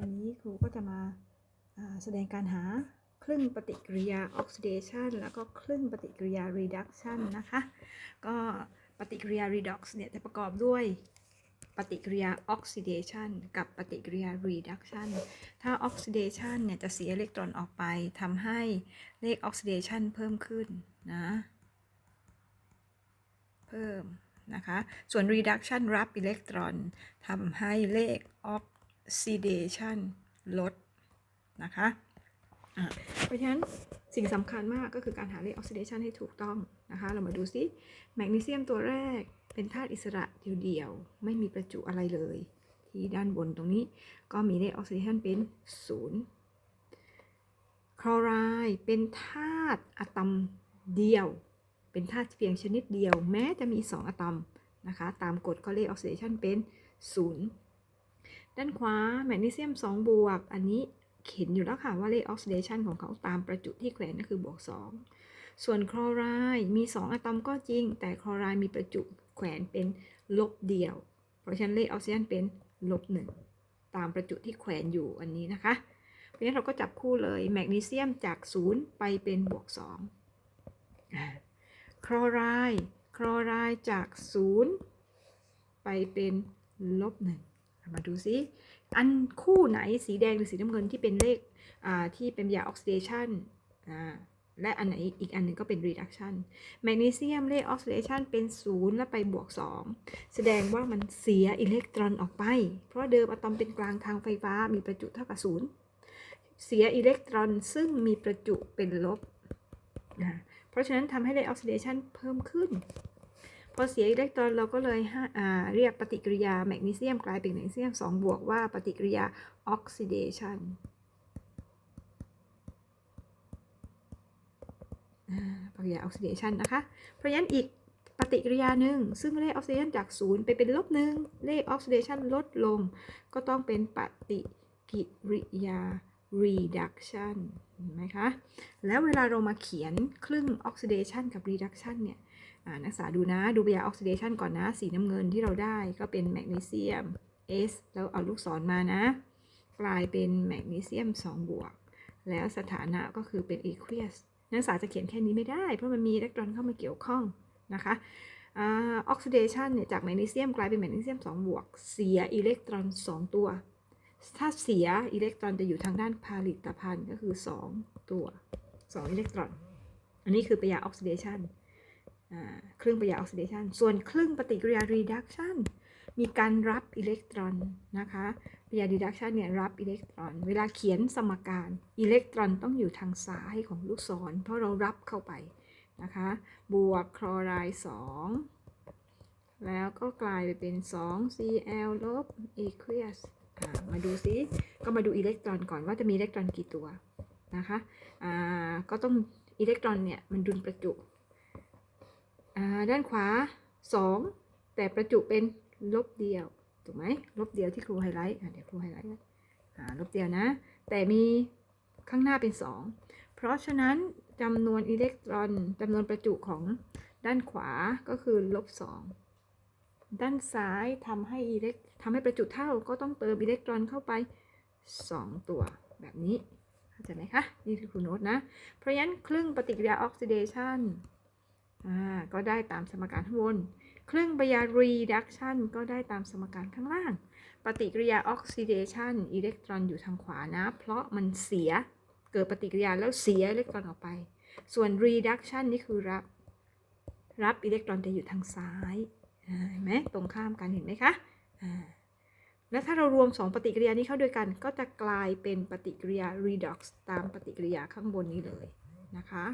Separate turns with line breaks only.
วันนี้ครูก็จะมาแสดงการหาครึ่งปฏิกิริยาออกซิเดชันแล้วก็ครึ่งปฏิกิริยา reduction นะคะ ก็ปฏิกิริยา redox เนี่ยจะประกอบด้วยปฏิกิริยา oxidation กับปฏิกิริยา reduction ถ้า oxidation เนี่ยจะเสียอิเล็กตรอนออกไปทำให้เลข oxidation เพิ่มขึ้นนะ เพิ่มนะคะ ส่วน reduction รับอิเล็กตรอนทำให้เลข oxidation ลดนะคะะเพราะฉะนั้นสิ่งสำคัญมากก็คือการหาเลข oxidation ให้ถูกต้องนะคะ เรามาดูซิแมกนีเซียมตัวแรกเป็นธาตุอิสระเดี่ยวๆ ไม่มีประจุอะไรเลย ที่ด้านบนตรงนี้ก็มีเลข oxidation เป็น0คลอไรด์เป็นธาตุอะตอมเดียว เป็นธาตุเพียงชนิดเดียว แม้จะมี 2 อะตอมนะคะ ตามกฎก็เลขออกซิเดชันเป็น0 ด้านขวาแมกนีเซียม2 บวก อันนี้เห็นอยู่แล้วค่ะว่าเลขออกซิเดชันของเขาตามประจุที่แขวนก็คือบวก 2 ส่วนคลอไรด์มี 2 อะตอมก็จริง แต่คลอไรด์มีประจุแขวนเป็นลบเดียว เพราะฉะนั้นเลขออกซิเดชันเป็นลบ1ตามประจุที่แขวนอยู่อันนี้นะคะ เพราะฉะนั้นเราก็จับคู่เลยแมกนีเซียมจาก 0 ไปเป็นบวก2อ่าคลอไรด์คลอไรด์จาก 0 ไปเป็นลบหนึ่ง มาดูซิอันคู่ไหนสีแดงหรือสีน้ำเงินที่เป็นเลขที่เป็นยาออกซิเดชันและอันไหนอีกอันหนึ่งก็เป็น reduction แมกนีเซียมเลขออกซิเดชันเป็น 0 แล้วไปบวก 2 แสดงว่ามันเสียอิเล็กตรอนออกไป เพราะเดิมอะตอมเป็นกลางทางไฟฟ้ามีประจุเท่ากับ 0 เสียอิเล็กตรอนซึ่งมีประจุเป็นลบนะเพราะฉะนั้นทำให้เลขออกซิเดชันเพิ่มขึ้น พอเสียอิเล็กตรอนเราก็เลยเรียกปฏิกิริยาแมกนีเซียมกลายเป็นแมกนีเซียม 2 บวกว่าปฏิกิริยาออกซิเดชันปฏิกิริยาออกซิเดชันนะคะ เพราะฉะนั้นอีกปฏิกิริยาหนึ่งซึ่งเลขออกซิเดชันจาก0ไปเป็นลบหนึ่งเลขออกซิเดชันลดลง ก็ต้องเป็นปฏิกิริยา reduction เห็นไหมคะ แล้วเวลาเรามาเขียนครึ่ง oxidation กับ reduction เนี่ย นักศึกษาดูนะดูปยา oxidation ก่อนนะ สีน้ำเงินที่เราได้ก็เป็นแมกนีเซียม S แล้วเอาลูกศรมานะ กลายเป็นแมกนีเซียม 2 บวก แล้วสถานะก็คือเป็น aqueous นักศึกษาจะเขียนแค่นี้ไม่ได้ เพราะมันมีอิเล็กตรอนเข้ามาเกี่ยวข้องนะคะออกซิเดชันเนี่ยจากแมกนีเซียมกลายเป็นแมกนีเซียม 2 บวก เสียอิเล็กตรอน 2 ตัว ถ้าเสียอิเล็กตรอนจะอยู่ทางด้านผลิตภัณฑ์ก็คือ 2 ตัว 2 อิเล็กตรอน อันนี้คือปยาออกซิเดชัน ครึ่งปฏิกิริยาออกซิเดชันส่วนครึ่งปฏิกิริยา reduction มีการรับอิเล็กตรอนนะคะปฏิกิริยา reduction เนี่ยรับอิเล็กตรอน เวลาเขียนสมการอิเล็กตรอนต้องอยู่ทางซ้ายของลูกศร เพราะเรารับเข้าไปนะคะ บวกคลอไรด์2แล้วก็กลายไปเป็น 2Cl ลบ aqueous มาดูซิก็มาดูอิเล็กตรอนก่อนว่าจะมีอิเล็กตรอนกี่ตัวนะคะก็ต้องอิเล็กตรอนเนี่ยมันดุลประจุ ด้านขวา 2 แต่ประจุเป็นลบเดียว ถูกไหมลบเดียวที่ครูไฮไลท์เดี๋ยวครูไฮไลท์ลบเดียวนะ แต่มีข้างหน้าเป็น 2 เพราะฉะนั้นจำนวนอิเล็กตรอนจำนวนประจุของด้านขวาก็คือลบ 2 ด้านซ้ายทำให้อิเล็กทำให้ประจุเท่าก็ต้องเติมอิเล็กตรอนเข้าไป 2 ตัวแบบนี้เข้าใจไหมคะ นี่คือคุณโน้ตนะ เพราะฉะนั้นครึ่งปฏิกิริยาออกซิเดชัน อ่าก็ได้ตามสมการข้างบน เครึ่องปฏิกิริยา reduction ก็ได้ตามสมการข้างล่าง ปฏิกิริยาออกซิเดชันอิเล็กตรอนอยู่ทางขวานะ เพราะมันเสีย เกิดปฏิกิริยาแล้วเสียอิเล็กตรอนออกไป ส่วน reduction นี่คือรับ รับอิเล็กตรอนจะอยู่ทางซ้ายเห็นไหมตรงข้ามกันเห็นไหมคะแล้วถ้าเรารวม 2 ปฏิกิริยานี้เข้าด้วยกัน ก็จะกลายเป็นปฏิกิริยา redox ตามปฏิกิริยาข้างบนนี้เลยนะคะ